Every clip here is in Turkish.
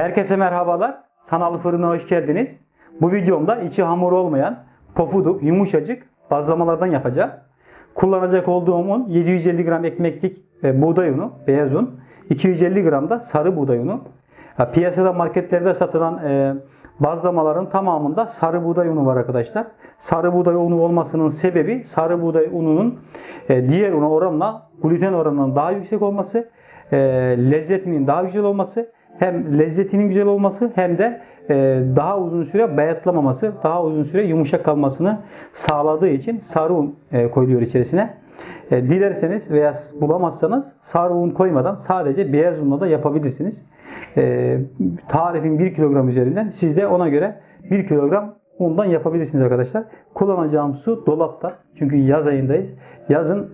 Herkese merhabalar. Sanal fırına hoş geldiniz. Bu videomda içi hamur olmayan, pofuduk, yumuşacık bazlamalardan yapacağım. Kullanacak olduğum un 750 gram ekmeklik e, buğday unu, beyaz un. 250 gram da sarı buğday unu. Ha, Piyasada marketlerde satılan e, bazlamaların tamamında sarı buğday unu var arkadaşlar. Sarı buğday unu olmasının sebebi sarı buğday ununun e, diğer una oranla gluten oranının daha yüksek olması, e, lezzetinin daha güzel olması, hem lezzetinin güzel olması hem de e, daha uzun süre bayatlamaması, daha uzun süre yumuşak kalmasını sağladığı için sarı un e, koyuluyor içerisine. E, dilerseniz veya bulamazsanız sarı un koymadan sadece beyaz unla da yapabilirsiniz. Tarifin 1 kilogram üzerinden siz de ona göre 1 kilogram undan yapabilirsiniz arkadaşlar. Kullanacağım su dolapta. Çünkü yaz ayındayız. Yazın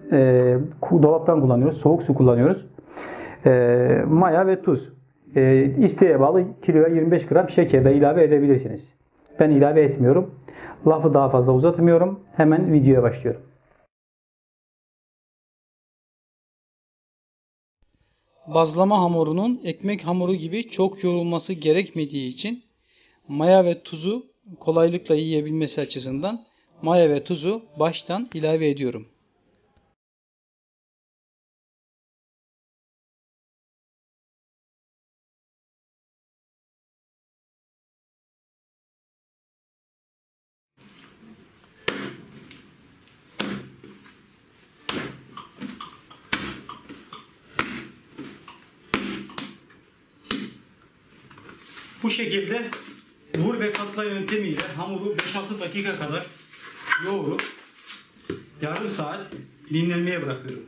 dolaptan kullanıyoruz. Soğuk su kullanıyoruz. Maya ve tuz. E, isteğe bağlı kiloya 25 gram şeker de ilave edebilirsiniz. Ben ilave etmiyorum. Lafı daha fazla uzatmıyorum. Hemen videoya başlıyorum. Bazlama hamurunun ekmek hamuru gibi çok yoğrulması gerekmediği için maya ve tuzu kolaylıkla yiyebilmesi açısından maya ve tuzu baştan ilave ediyorum. Bu şekilde vur ve katla yöntemiyle hamuru 5-6 dakika kadar yoğurup yarım saat dinlenmeye bırakıyorum.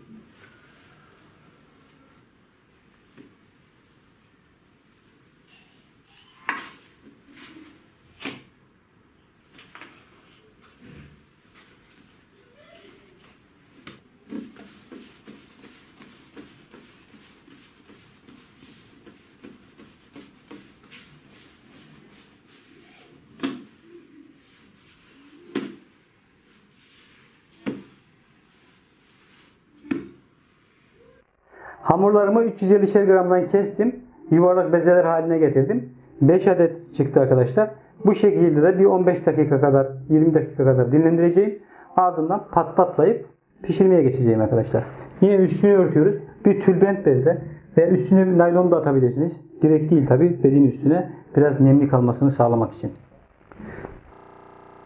Hamurlarımı 350'şer gramdan kestim. Yuvarlak bezeler haline getirdim. 5 adet çıktı arkadaşlar. Bu şekilde de bir 15 dakika kadar 20 dakika kadar dinlendireceğim. Ardından pat patlayıp pişirmeye geçeceğim arkadaşlar. Yine üstünü örtüyoruz. Bir tülbent bezle ve üstüne naylon da atabilirsiniz. Direkt değil tabi bezin üstüne biraz nemli kalmasını sağlamak için.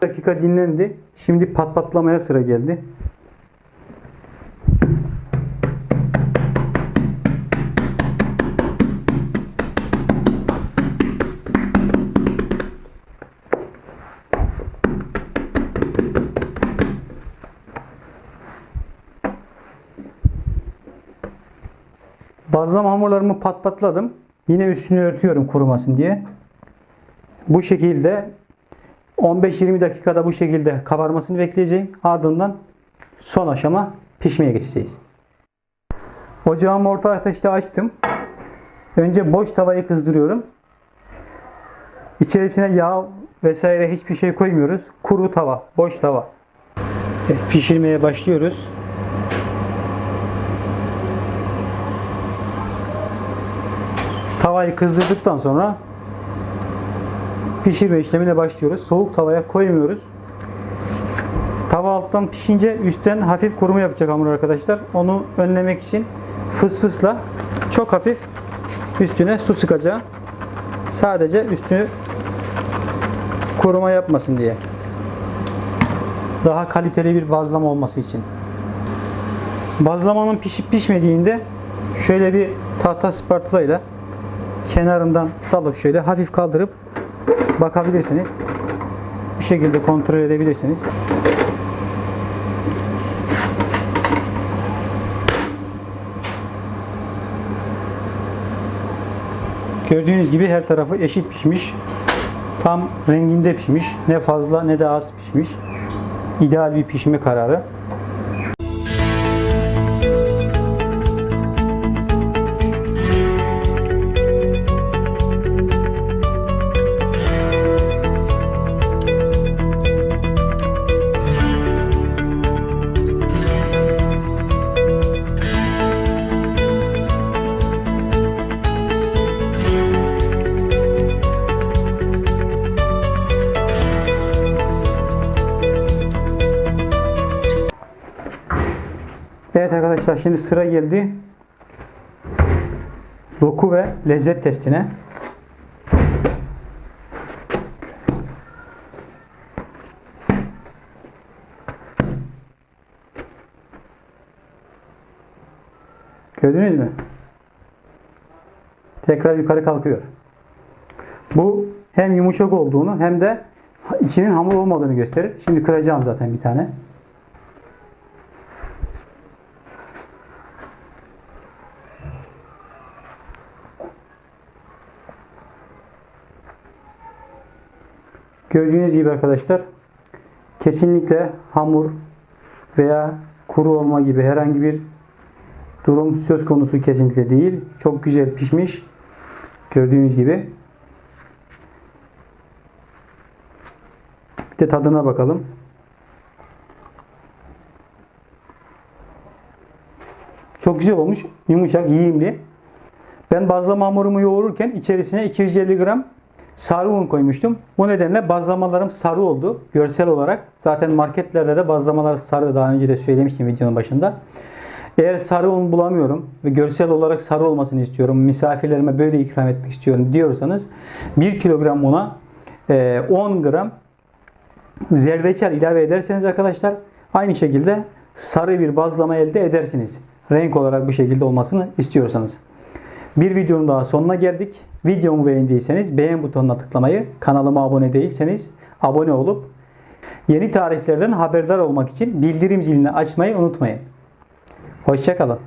dakika dinlendi. Şimdi pat patlamaya sıra geldi. Bazlama hamurlarımı pat patladım. Yine üstünü örtüyorum kurumasın diye. Bu şekilde 15-20 dakikada bu şekilde kabarmasını bekleyeceğim. Ardından son aşama pişmeye geçeceğiz. Ocağımı orta ateşte açtım. Önce boş tavayı kızdırıyorum. İçerisine yağ vesaire hiçbir şey koymuyoruz. Kuru tava, boş tava. Evet, pişirmeye başlıyoruz. Tavayı kızdırdıktan sonra pişirme işlemine başlıyoruz. Soğuk tavaya koymuyoruz. Tava alttan pişince üstten hafif kuruma yapacak hamur arkadaşlar. Onu önlemek için fıs fısla çok hafif üstüne su sıkacağım. Sadece üstünü kuruma yapmasın diye. Daha kaliteli bir bazlama olması için. Bazlamanın pişip pişmediğinde şöyle bir tahta spatula ile kenarından dalıp şöyle hafif kaldırıp bakabilirsiniz. Bu şekilde kontrol edebilirsiniz. Gördüğünüz gibi her tarafı eşit pişmiş. Tam renginde pişmiş. Ne fazla ne de az pişmiş. İdeal bir pişme kararı. Evet arkadaşlar şimdi sıra geldi doku ve lezzet testine. Gördünüz mü? Tekrar yukarı kalkıyor. Bu hem yumuşak olduğunu hem de içinin hamur olmadığını gösterir. Şimdi kıracağım zaten bir tane. Gördüğünüz gibi arkadaşlar kesinlikle hamur veya kuru olma gibi herhangi bir durum söz konusu kesinlikle değil. Çok güzel pişmiş. Gördüğünüz gibi. Bir de tadına bakalım. Çok güzel olmuş. Yumuşak, yiyimli. Ben bazlama hamurumu yoğururken içerisine 250 gram sarı un koymuştum. Bu nedenle bazlamalarım sarı oldu görsel olarak. Zaten marketlerde de bazlamalar sarı. Daha önce de söylemiştim videonun başında. Eğer sarı un bulamıyorum ve görsel olarak sarı olmasını istiyorum, misafirlerime böyle ikram etmek istiyorum diyorsanız 1 kilogram una e, 10 gram zerdeçal ilave ederseniz arkadaşlar aynı şekilde sarı bir bazlama elde edersiniz. Renk olarak bu şekilde olmasını istiyorsanız. Bir videonun daha sonuna geldik. Videomu beğendiyseniz beğen butonuna tıklamayı, kanalıma abone değilseniz abone olup yeni tariflerden haberdar olmak için bildirim zilini açmayı unutmayın. Hoşçakalın.